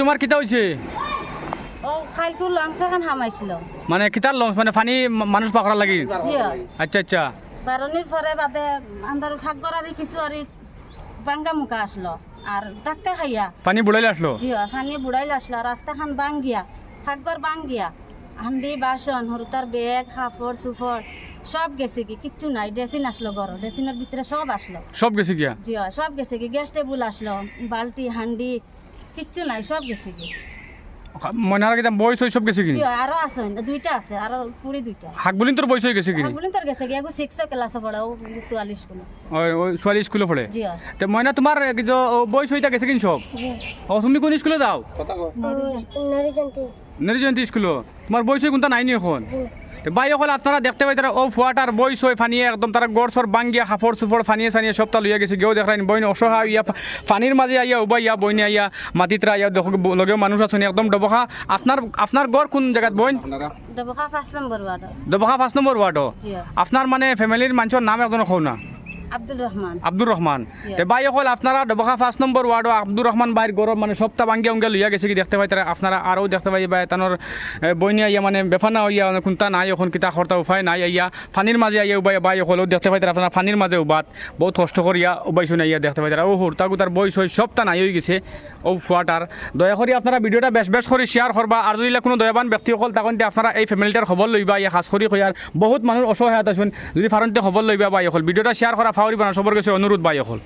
তোমার কিতা হয়েছে এখন হামাইছিল। মানে কিতার লঞ্চ? মানে পানি মানুষ পাকড়া লাগি? আচ্ছা আচ্ছা। বারণির পরে বাদে আমার কিছু আর বাঙ্গা মুখা আসলো আর ধাক্কা খাইয়া। পানি বুড়াইলে আসলো খানি বুড়াইল আসলো রাস্তা খান বাং গিয়া। ভাগ্যর বাং গিয়া। হান্দি বাসন হরুতার বেগ হাফড় সুফড় সব গেছে কি কিচ্ছু নাই। ড্রেসিন আসলো ঘর ড্রেসিনের ভিতরে সব আসলো সব গেছে গিয়া? জিও সব গেছে কি গ্যাস টেবুল আসলো বালতি হান্ডি কিচ্ছু নাই সব গেছে কি ময়নার কিতা বয়স হয়ে সব গেছে কি আরও আছে দুইটা আছে আরও পুরি দুইটা। হাক বুলিন তোর বয়স হয়ে গেছে কি বলুন তোর গেছে কি এগো সিক্স ক্লাসে পড়া ও চুয়াল্লিশ ওই ওই ছোৱালী স্কুলে পঢ়ে? জিও তে মইনা তোমাৰ কি যে, ও, বয়স গেছে কিন সব? ও তুমি কোন স্কুলে যাও? নরিজয়ন্তী স্কুল তোমার বয়স হয়ে কোনটা নাই নি এখন? বাই অকল আপনারা দেখতে পাই তারা ও ফুয়াটার বই সই ফানিয়ে একদম তারা গড় সর বাঙ্গিয়া হাফড় সুফড় ফানিয়ে সানিয়ে সবটা লইয়া গেছে। গেও দেখাইন বইন অসহায় ইয়া ফানির মাঝে আইয়া উবা ইয়া বইনে আইয়া মাটিতরা আইয়া দেখ লগেও মানুষ আছেন একদম ডবখা। আপনার আপনার গড় কোন জায়গাত বইন? ডবখা পাঁচ নম্বর ওয়ার্ড ডবখা পাঁচ নম্বর ওয়ার্ড আপনার মানে ফ্যামিলির মানুষের নাম একজন কও না? আব্দুল রহমান। আব্দুর রহমান। তে বাই অকল আপনারা ডবখা পাঁচ নম্বর ওয়ার্ড আব্দুর রহমান বাইর গরম মানে সপ্তাহ বাঙ্গিয়া উঙ্গিয়া লইয়া গেছে কি দেখতে পাই তারা। আপনারা আরও দেখতে পাই বা তানোর বইনিয়া ইয়া মানে বেফানা ইয়া মানে কোনটা নাই এখন কিতা খরতা উপায় নাই ইয়া ফানির মাঝে ইয়া উবাই বাই অকলেও দেখতে পাই তারা আপনারা ফানির মাঝে উবাত। বহুত কষ্ট করিয়া উবাইছো না ইয়া দেখতে পাই তারা। ও হুরতা গুতার বয়স হয়ে সপ্তাহ নাই হয়ে গেছে। ও ফুয়াটার দয়া করে আপনারা ভিডিওটা বেশ বেশ করে শেয়ার করবা আর যদি কোনো দয়াবান ব্যক্তিসকল তখন আপনারা এই ফ্যামিলিটার খবর লইবা ইয়া খাস করি কইয়ার বহুত মানুষ অসহায়তা আছেন যদি ফারণতে খবর লইবা বাই অকল। ভিডিওটা শেয়ার করা ফাউরি বানা সবার কাছে অনুরোধ বাই অকল।